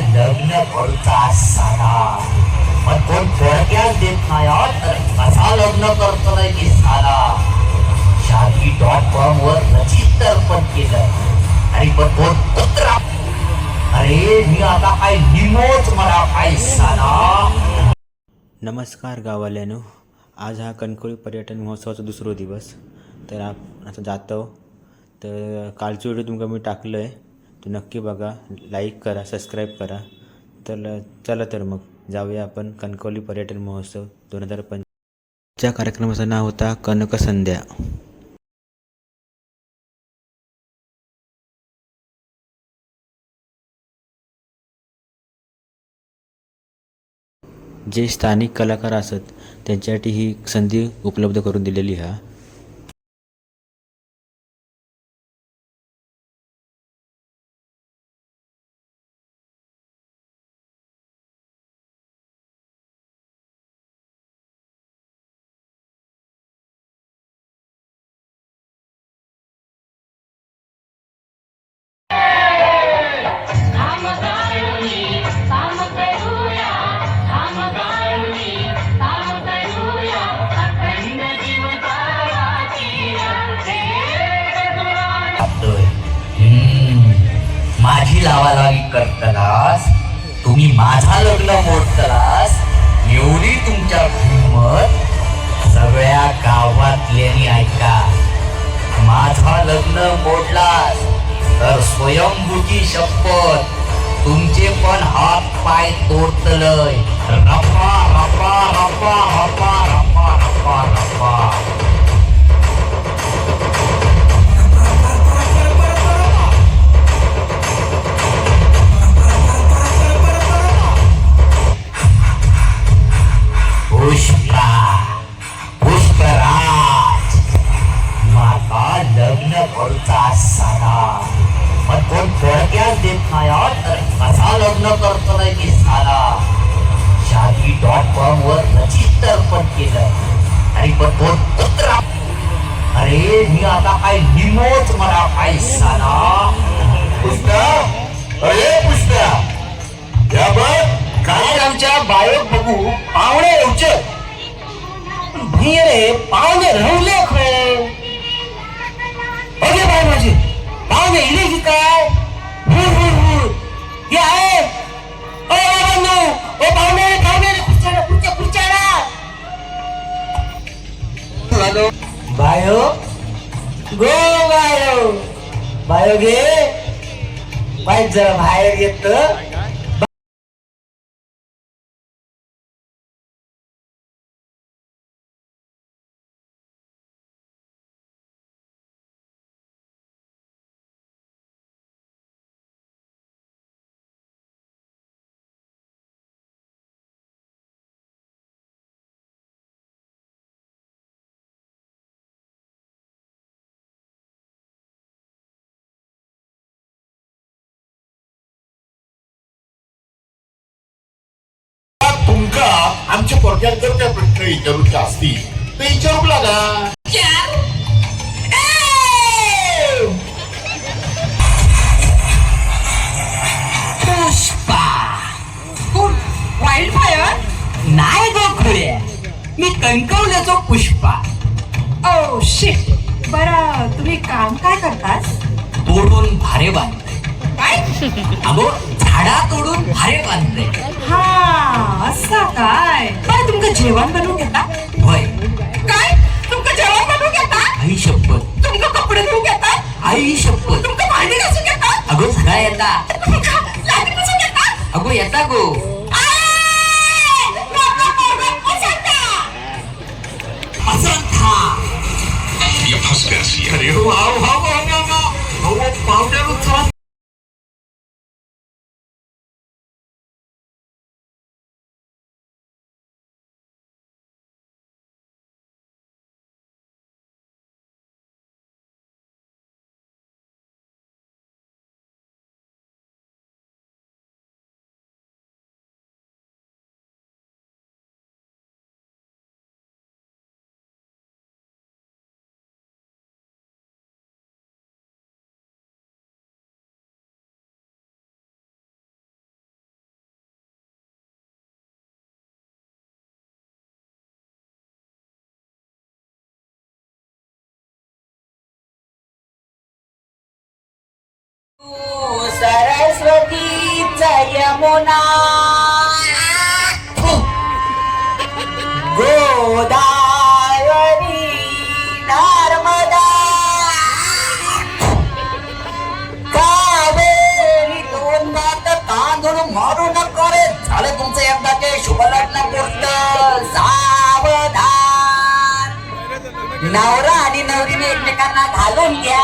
लग्न करता सारा पण कोण थोडक्यात देत नाही तर कसा लग्न करतो नाही की साला? शादी डॉट कॉम वर रजिस्टर पण केलं. आणि पण कोण कुत्रा. अरे मी आता काय निमोच मला काय साला? नमस्कार गावाल्यानो आज हा कणकोळी पर्यटन महोत्सवाचा दुसरा दिवस. तर आप आता जातो. तर कालची व्हिडिओ तुमका मी टाकलं आहे तर नक्की बघा लाईक करा सबस्क्राईब करा. तर चला तर मग जाऊया आपण कणकवली पर्यटन महोत्सव दोन हजार पंचच्या कार्यक्रमाचं नाव होता कनक संध्या. जे स्थानिक कलाकार असत त्यांच्यासाठी ही संधी उपलब्ध करून दिलेली हा. लावालावी करतलास तुम्ही माझा लग्न मोडतलास एवढी तुमच्या हिंमत सगळ्या गावातल्यानी ऐका. माझा लग्न मोडलास तर स्वयंभूची शपथ तुमचे पण हात पाय तोडतलय. रपा रपा रपा रपा रपा रपा. देत नाही कसा लग्न करतो नाही की शादी डॉट कॉम वर रजिस्टर पण केलं आणि पण कुत्रा अरे मी आता काय निमोच मला काय अरे या बघ आमच्या बघू पाहुणे येऊचे रे पाहुणे रवले खरे अगे बाय माझी. बायो? गो बायो. बायो घे. पाहिजे जरा बाहेर येत आमच्या पोरग्यात जर काय प्रश्न विचारूचे असतील तर विचारू लागा पुष्पा. वाईल्ड फायर नाही गो खुळ्या मी कणकवल्याचो पुष्पा. ओ शिट बरं तुम्ही काम काय करतास? तोडून भारे बांधते. काय? अगो झाडा तोडून भारे बांधते हा असं काय? बरं तुमचं जेवण बनवून घेता? होय. काय? तुमचं जेवण बनवून घेता? आई शपथ. तुमचं कपडे धुवून घेता? आई शपथ. तुमचं भांडी घासून घेता? अगो सगळा येता. तुमचं लादी पुसून घेता? अगो येता गो. सरस्वतीचा यमुना गोदावरी नर्मदा कावेरी दोनदा तांदूळ मारू नका रे झालं तुमचं एकदा ते शुभ लग्न पूर्ण सावधान नवरा आणि नवरीने एकमेकांना घालून घ्या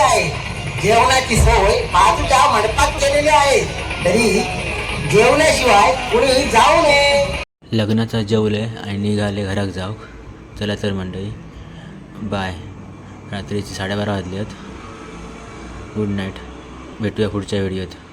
मंडळींना आहे. जेवणाची सोय बाजूच्या मंडपात केलेली आहे. तरी जेवणाशिवाय कुणी जाऊ नये. लग्नाचा जेवले आणि निघाले घरात जाऊ चला तर मंडळी. बाय. रात्रीचे साडेबारा वाजले आहेत गुड नाईट भेटूया पुढच्या व्हिडिओत.